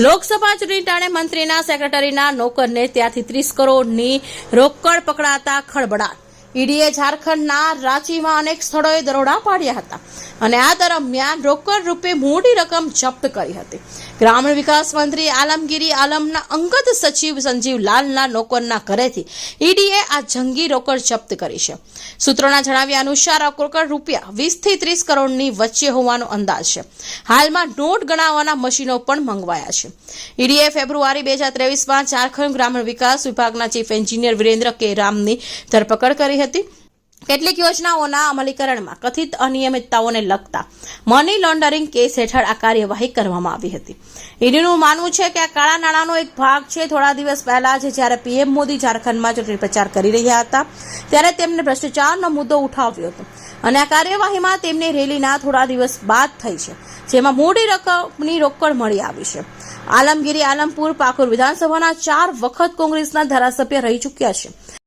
લોકસભા ચૂંટણી ટાણે મંત્રીના સેક્રેટરીના નોકરને ત્યાંથી ત્રીસ કરોડની રોકડ પકડાતા ખળબડાટ ઈડીએ ઝારખંડના રાંચીમાં અનેક સ્થળોએ દરોડા પાડ્યા હતા અને આ દરમિયાન રોકડ રૂપે મોટી રકમ જપ્ત કરી હતી. ગ્રામીણ વિકાસ મંત્રી આલમગીરી આલમના અંગત સચિવ સંજીવ લાલના નોકરના ઘરેથી ઈડીએ આ જંગી રોકડ જપ્ત કરી છે. સૂત્રોના જણાવ્યા અનુસાર આ રોકડ રૂપિયા વીસથી ત્રીસ કરોડની વચ્ચે હોવાનો અંદાજ છે. હાલમાં નોટ ગણાવવાના મશીનો પણ મંગવાયા છે. ઈડીએ ફેબ્રુઆરી બે હજાર ત્રેવીસમાં ઝારખંડ ગ્રામીણ વિકાસ વિભાગના ચીફ એન્જિનિયર વિરેન્દ્ર કે રામની ધરપકડ કરી હતી. કેટલીક યોજનાઓના અમલીકરણમાં કથિત અનિયમિતતાઓને લગતા મની લોન્ડરિંગ કેસ હેઠળ આ કાર્યવાહી કરવામાં આવી હતી. ઈડીનું માનવું છે કે આ કાળા નાણાંનો એક ભાગ છે. થોડા દિવસ પહેલા જ જ્યારે પીએમ મોદી ઝારખંડમાં ચૂંટણી પ્રચાર કરી રહ્યા હતા, ત્યારે તેમને ભ્રષ્ટાચારનો મુદ્દો ઉઠાવ્યો હતો. અને આ કાર્યવાહીમાં તેમની રેલીના થોડા દિવસ બાદ થઈ છે, જેમાં મોટી રકમની રોકડ મળી આવી છે. આલમગીરી, આલમપુર, પાકુર વિધાનસભાના ચાર વખત કોંગ્રેસના ધારાસભ્ય રહી ચૂક્યા છે.